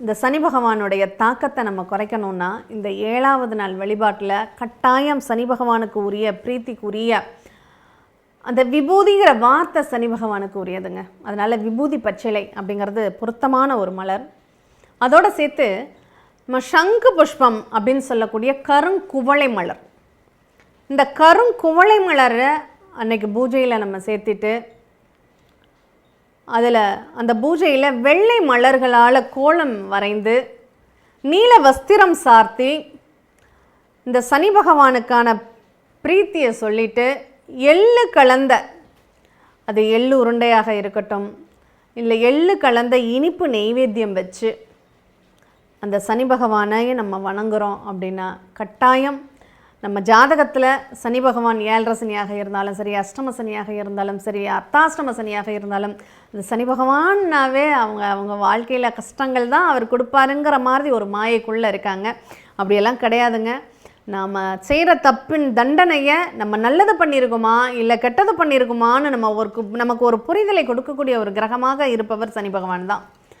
இந்த சனி பகவானுடைய தாக்கத்தை நம்ம குறைக்கணும்னா இந்த ஏழாவது நாள் வழிபாட்டில் கட்டாயம் சனி பகவானுக்கு உரிய பிரீத்திக்குரிய அந்த விபூதிங்கிற வார்த்தை சனி பகவானுக்கு உரியதுங்க. அதனால் விபூதி பச்சிலை அப்படிங்கிறது பொருத்தமான ஒரு மலர். அதோடு சேர்த்து நம்ம சங்கு புஷ்பம் அப்படின்னு சொல்லக்கூடிய கருங்குவளை மலர். இந்த கருங்குவளை மலரை அன்னைக்கு பூஜையில் நம்ம சேர்த்திட்டு அதில் அந்த பூஜையில் வெள்ளை மலர்களால் கோலம் வரைந்து நீல வஸ்திரம் சார்த்தி இந்த சனி பகவானுக்கான பிரீத்தியை சொல்லிட்டு எள்ளு கலந்த அது எள்ளு உருண்டையாக இருக்கட்டும் இல்லை எள்ளு கலந்த இனிப்பு நெய்வேத்தியம் வச்சு அந்த சனி பகவானையே நம்ம வணங்குறோம் அப்படின்னா கட்டாயம் நம்ம ஜாதகத்தில் சனி பகவான் ஏழரை சனியாக இருந்தாலும் சரி அஷ்டம சனியாக இருந்தாலும் சரி அர்த்தாஷ்டம சனியாக இருந்தாலும் இந்த சனி பகவான்னாவே அவங்க அவங்க வாழ்க்கையில் கஷ்டங்கள் தான் அவர் கொடுப்பாருங்கிற மாதிரி ஒரு மாயைக்குள்ளே இருக்காங்க. அப்படியெல்லாம் கிடையாதுங்க. நாம் செய்கிற தப்பின் தண்டனையை நம்ம நல்லது பண்ணியிருக்குமா இல்லை கெட்டது பண்ணியிருக்குமான்னு நம்ம ஒரு நமக்கு ஒரு புரிதலை கொடுக்கக்கூடிய ஒரு கிரகமாக இருப்பவர் சனி பகவான் தான்.